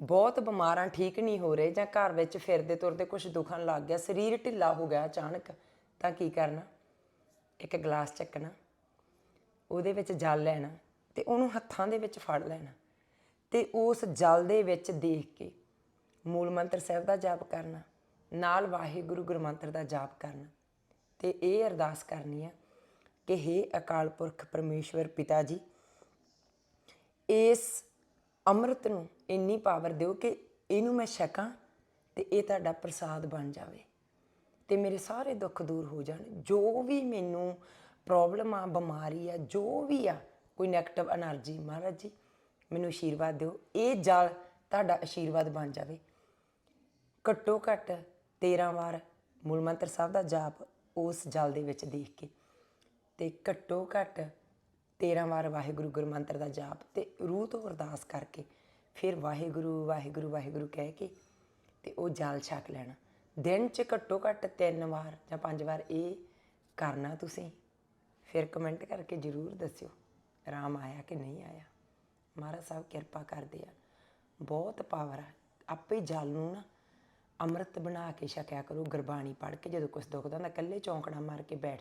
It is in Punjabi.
ਬਹੁਤ ਬਿਮਾਰਾਂ ਠੀਕ ਨਹੀਂ ਹੋ ਰਹੇ ਜਾਂ ਘਰ ਵਿੱਚ ਫਿਰਦੇ ਤੁਰਦੇ ਕੁਝ ਦੁਖਣ ਲੱਗ ਗਿਆ, ਸਰੀਰ ਢਿੱਲਾ ਹੋ ਗਿਆ ਅਚਾਨਕ, ਤਾਂ ਕੀ ਕਰਨਾ? ਇੱਕ ਗਲਾਸ ਚੱਕਣਾ, ਉਹਦੇ ਵਿੱਚ ਜਲ ਲੈਣਾ ਤੇ ਉਹਨੂੰ ਹੱਥਾਂ ਦੇ ਵਿੱਚ ਫੜ ਲੈਣਾ ਤੇ ਉਸ ਜਲ ਦੇ ਵਿੱਚ ਦੇਖ ਕੇ ਮੂਲ ਮੰਤਰ ਸਾਹਿਬ ਦਾ ਜਾਪ ਕਰਨਾ, ਨਾਲ ਵਾਹਿਗੁਰੂ ਗੁਰਮੰਤਰ ਦਾ ਜਾਪ ਕਰਨਾ ਤੇ ਇਹ ਅਰਦਾਸ ਕਰਨੀ ਆ ਕਿ हे ਅਕਾਲ ਪੁਰਖ ਪਰਮੇਸ਼ਵਰ ਪਿਤਾ ਜੀ, ਇਸ ਅੰਮ੍ਰਿਤ ਨੂੰ ਇੰਨੀ ਪਾਵਰ ਦਿਓ ਕਿ ਇਹਨੂੰ ਮੈਂ ਛਕਾਂ ਤੇ ਇਹ ਤੁਹਾਡਾ ਪ੍ਰਸਾਦ ਬਣ ਜਾਵੇ ਤੇ ਮੇਰੇ ਸਾਰੇ ਦੁੱਖ ਦੂਰ ਹੋ ਜਾਣ। ਜੋ ਵੀ ਮੈਨੂੰ ਪ੍ਰੋਬਲਮ ਆ, ਬਿਮਾਰੀ ਆ, ਜੋ ਵੀ ਆ, ਕੋਈ ਨੈਗੇਟਿਵ એનર્ਜੀ ਮਹਾਰਾਜ ਜੀ, ਮੈਨੂੰ ਆਸ਼ੀਰਵਾਦ ਦਿਓ। ਇਹ ਜਲ ਤੁਹਾਡਾ ਆਸ਼ੀਰਵਾਦ ਬਣ ਜਾਵੇ। ਘੱਟੋ ਘੱਟ 13 ਵਾਰ ਮੂਲ ਮੰਤਰ ਸਾਹਿਬ ਦਾ ਜਾਪ ਉਸ ਜਲ ਦੇ ਵਿੱਚ ਦੇਖ ਕੇ ਤੇ ਘੱਟੋ ਘੱਟ 13 ਵਾਰ ਵਾਹਿਗੁਰੂ ਗੁਰਮੰਤਰ ਦਾ ਜਾਪ ਤੇ ਰੂਹ ਤੋਂ ਅਰਦਾਸ ਕਰਕੇ ਫਿਰ ਵਾਹਿਗੁਰੂ ਵਾਹਿਗੁਰੂ ਵਾਹਿਗੁਰੂ ਕਹਿ ਕੇ ਤੇ ਉਹ ਜਲ ਛਕ ਲੈਣਾ। ਦਿਨ 'ਚ ਘੱਟੋ ਘੱਟ 3 ਵਾਰ ਜਾਂ 5 ਵਾਰ ਇਹ ਕਰਨਾ ਤੁਸੀਂ। ਫਿਰ ਕਮੈਂਟ ਕਰਕੇ ਜਰੂਰ ਦੱਸਿਓ ਆਰਾਮ ਆਇਆ ਕਿ ਨਹੀਂ ਆਇਆ। ਮਹਾਰਾਜ ਸਾਹਿਬ ਕਿਰਪਾ ਕਰਦੇ ਆ। ਬਹੁਤ ਪਾਵਰ ਆ। ਆਪੇ ਜਲ ਨੂੰ ਨਾ ਅੰਮ੍ਰਿਤ ਬਣਾ ਕੇ ਛਕਿਆ ਕਰੋ, ਗੁਰਬਾਣੀ ਪੜ੍ਹ ਕੇ ਜਦੋਂ ਕੁਛ ਦੁਖਦਾ ਹੁੰਦਾ, ਇਕੱਲੇ ਚੌਂਕੜਾ ਮਾਰ ਕੇ ਬੈਠ